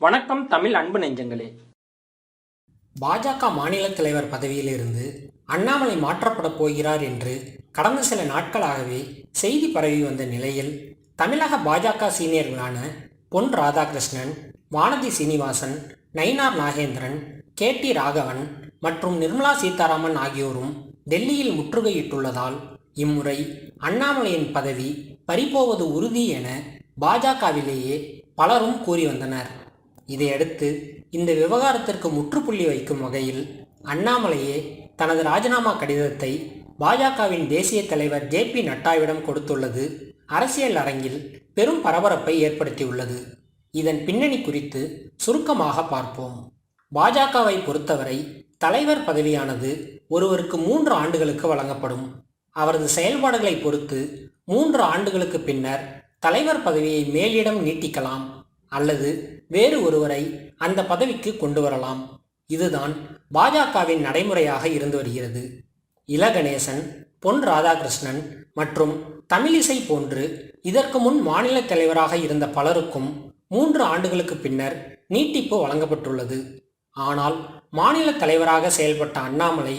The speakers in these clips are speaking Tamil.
வணக்கம் தமிழ் அன்பு நெஞ்சங்களே. பாஜக மாநில தலைவர் பதவியிலிருந்து அண்ணாமலை மாற்றப்படப் போகிறார் என்று கடந்த சில நாட்களாகவே செய்தி பரவி வந்த நிலையில் தமிழக பாஜக சீனியர்களான பொன் ராதாகிருஷ்ணன் வானதி சீனிவாசன் நயினார் நாகேந்திரன் கே டி ராகவன் மற்றும் நிர்மலா சீதாராமன் ஆகியோரும் டெல்லியில் முற்றுகையிட்டுள்ளதால் இம்முறை அண்ணாமலையின் பதவி பறிபோவது உறுதி என பாஜகவிலேயே பலரும் கூறி வந்தனர். இதையடுத்து இந்த விவகாரத்திற்கு முற்றுப்புள்ளி வைக்கும் வகையில் அண்ணாமலையே தனது ராஜினாமா கடிதத்தை பாஜகவின் தேசிய தலைவர் ஜே பி நட்டாவிடம் கொடுத்துள்ளது. அரசியல் அரங்கில் பெரும் பரபரப்பை ஏற்படுத்தியுள்ளது. இதன் பின்னணி குறித்து சுருக்கமாக பார்ப்போம். பாஜகவை பொறுத்தவரை தலைவர் பதவியானது ஒருவருக்கு மூன்று ஆண்டுகளுக்கு வழங்கப்படும். அவரது செயல்பாடுகளை பொறுத்து மூன்று ஆண்டுகளுக்கு பின்னர் தலைவர் பதவியை மேலிடம் நீட்டிக்கலாம். அல்லது வேறு ஒருவரை அந்த பதவிக்கு கொண்டு வரலாம். இதுதான் பாஜகவின் நடைமுறையாக இருந்து வருகிறது. இளகணேசன் பொன் ராதாகிருஷ்ணன் மற்றும் தமிழிசை போன்று இதற்கு முன் மாநில தலைவராக இருந்த பலருக்கும் மூன்று ஆண்டுகளுக்கு பின்னர் நீட்டிப்பு வழங்கப்பட்டுள்ளது. ஆனால் மாநில தலைவராக செயல்பட்ட அண்ணாமலை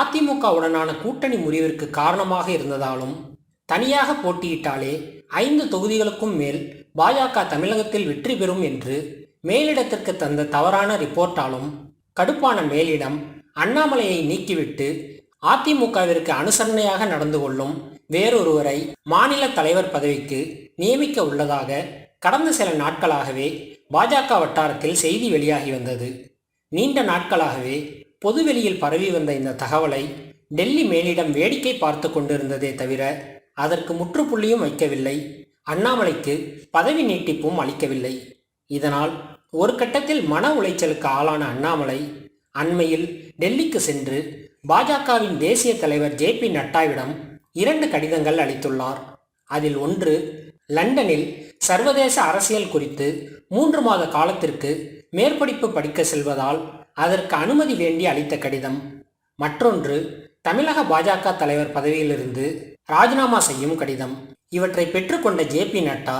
அதிமுகவுடனான கூட்டணி முறிவிற்கு காரணமாக இருந்ததாலும் தனியாக போட்டியிட்டாலே ஐந்து தொகுதிகளுக்கும் மேல் பாஜக தமிழகத்தில் வெற்றி பெறும் என்று மேலிடத்திற்கு தந்த தவறான ரிப்போர்ட்டாலும் கடுப்பான மேலிடம் அண்ணாமலையை நீக்கிவிட்டு அதிமுகவிற்கு அனுசரணையாக நடந்து கொள்ளும் வேறொருவரை மாநில தலைவர் பதவிக்கு நியமிக்க உள்ளதாக கடந்த சில நாட்களாகவே பாஜக வட்டாரத்தில் செய்தி வெளியாகி வந்தது. நீண்ட நாட்களாகவே பொதுவெளியில் பரவி வந்த இந்த தகவலை டெல்லி மேலிடம் வேடிக்கை பார்த்து கொண்டிருந்ததே தவிர அதற்கு முற்றுப்புள்ளியும் வைக்கவில்லை. அண்ணாமலைக்கு பதவி நீட்டிப்பும் அளிக்கவில்லை. இதனால் ஒரு கட்டத்தில் மன உளைச்சலுக்கு ஆளான அண்ணாமலை அண்மையில் டெல்லிக்கு சென்று பாஜகவின் தேசிய தலைவர் ஜே பி நட்டாவிடம் இரண்டு கடிதங்கள் அளித்துள்ளார். அதில் ஒன்று லண்டனில் சர்வதேச அரசியல் குறித்து மூன்று மாத காலத்திற்கு மேற்படிப்பு படிக்க செல்வதால் அதற்கு அனுமதி வேண்டி அளித்த கடிதம். மற்றொன்று தமிழக பாஜக தலைவர் பதவியிலிருந்து ராஜினாமா செய்யும் கடிதம். இவற்றை பெற்றுக்கொண்ட ஜே பி நட்டா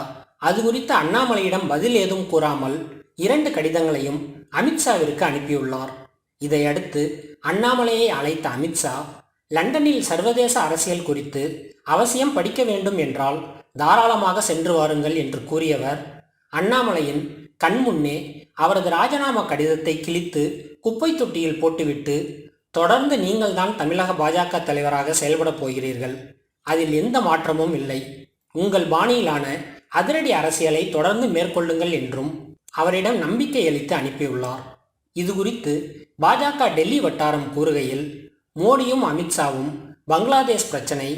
அது குறித்து அண்ணாமலையிடம் பதில் ஏதும் கூறாமல் இரண்டு கடிதங்களையும் அமித்ஷாவிற்கு அனுப்பியுள்ளார். இதையடுத்து அண்ணாமலையை அழைத்த அமித்ஷா லண்டனில் சர்வதேச அரசியல் குறித்து அவசியம் படிக்க வேண்டும் என்றால் தாராளமாக சென்று வாருங்கள் என்று கூறியவர். அண்ணாமலையின் கண்முன்னே அவரது ராஜினாமா கடிதத்தை கிழித்து குப்பை தொட்டியில் போட்டுவிட்டு தொடர்ந்து நீங்கள் தான் தமிழக பாஜக தலைவராக செயல்படப் போகிறீர்கள். அதில் எந்த மாற்றமும் இல்லை. உங்கள் பாணியிலான அதிரடி அரசியலை தொடர்ந்து மேற்கொள்ளுங்கள் என்றும் அவரிடம் நம்பிக்கை அளித்து அனுப்பியுள்ளார். இது குறித்து பாஜக டெல்லி வட்டாரம் கூறுகையில் மோடியும் அமித்ஷாவும் பங்களாதேஷ் பிரச்சனை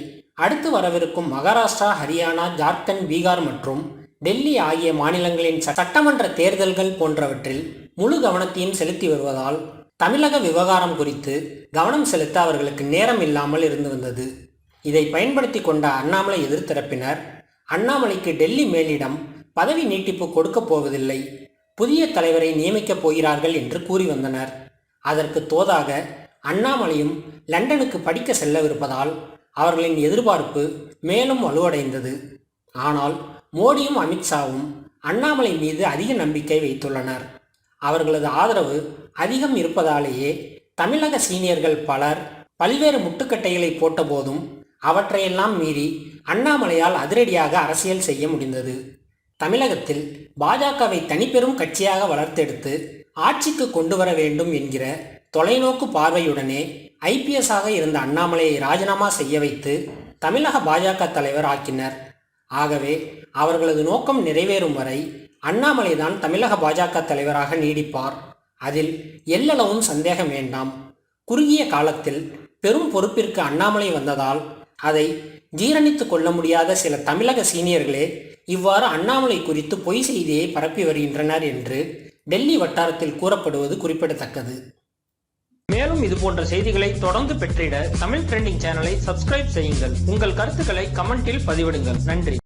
அடுத்து வரவிருக்கும் மகாராஷ்டிரா ஹரியானா ஜார்க்கண்ட் பீகார் மற்றும் டெல்லி ஆகிய மாநிலங்களின் சட்டமன்ற தேர்தல்கள் போன்றவற்றில் முழு கவனத்தையும் செலுத்தி வருவதால் தமிழக விவகாரம் குறித்து கவனம் செலுத்த அவர்களுக்கு நேரம் இல்லாமல் இருந்து வந்தது. இதை பயன்படுத்தி கொண்ட அண்ணாமலை எதிர்த்தரப்பினர் அண்ணாமலைக்கு டெல்லி மேலிடம் பதவி நீட்டிப்பு கொடுக்கப் போவதில்லை புதிய தலைவரை நியமிக்கப் போகிறார்கள் என்று கூறி வந்தனர். அதற்கு தோதாக அண்ணாமலையும் லண்டனுக்கு படிக்க செல்லவிருப்பதால் அவர்களின் எதிர்பார்ப்பு மேலும் வலுவடைந்தது. ஆனால் மோடியும் அமித்ஷாவும் அண்ணாமலை மீது அதிக நம்பிக்கை வைத்துள்ளனர். அவர்களது ஆதரவு அதிகம் இருப்பதாலேயே தமிழக சீனியர்கள் பலர் பல்வேறு முட்டுக்கட்டைகளை போட்டபோதும் அவற்றையெல்லாம் மீறி அண்ணாமலையால் அதிரடியாக அரசியல் செய்ய முடிந்தது. தமிழகத்தில் பாஜகவை தனிப்பெரும் கட்சியாக வளர்த்தெடுத்து ஆட்சிக்கு கொண்டு வர வேண்டும் என்கிற தொலைநோக்கு பார்வையுடனே ஐபிஎஸ்ஸாக இருந்த அண்ணாமலையை ராஜினாமா செய்ய வைத்து தமிழக பாஜக தலைவர் ஆக்கினர். ஆகவே அவர்களது நோக்கம் நிறைவேறும் வரை அண்ணாமலை தான் தமிழக பாஜக தலைவராக நீடிப்பார். அதில் எல்லளவும் சந்தேகம் வேண்டாம். குறுகிய காலத்தில் பெரும் பொறுப்பிற்கு அண்ணாமலை வந்ததால் அதை ஜீரணித்து கொள்ள முடியாத சில தமிழக சீனியர்களே இவ்வாறு அண்ணாமலை குறித்து பொய் செய்தியை பரப்பி வருகின்றனர் என்று டெல்லி வட்டாரத்தில் கூறப்படுவது குறிப்பிடத்தக்கது. மேலும் இது போன்ற செய்திகளை தொடர்ந்து பெற்றிட தமிழ் ட்ரெண்டிங் சேனலை சப்ஸ்கிரைப் செய்யுங்கள். உங்கள் கருத்துக்களை கமெண்டில் பதிவிடுங்கள். நன்றி.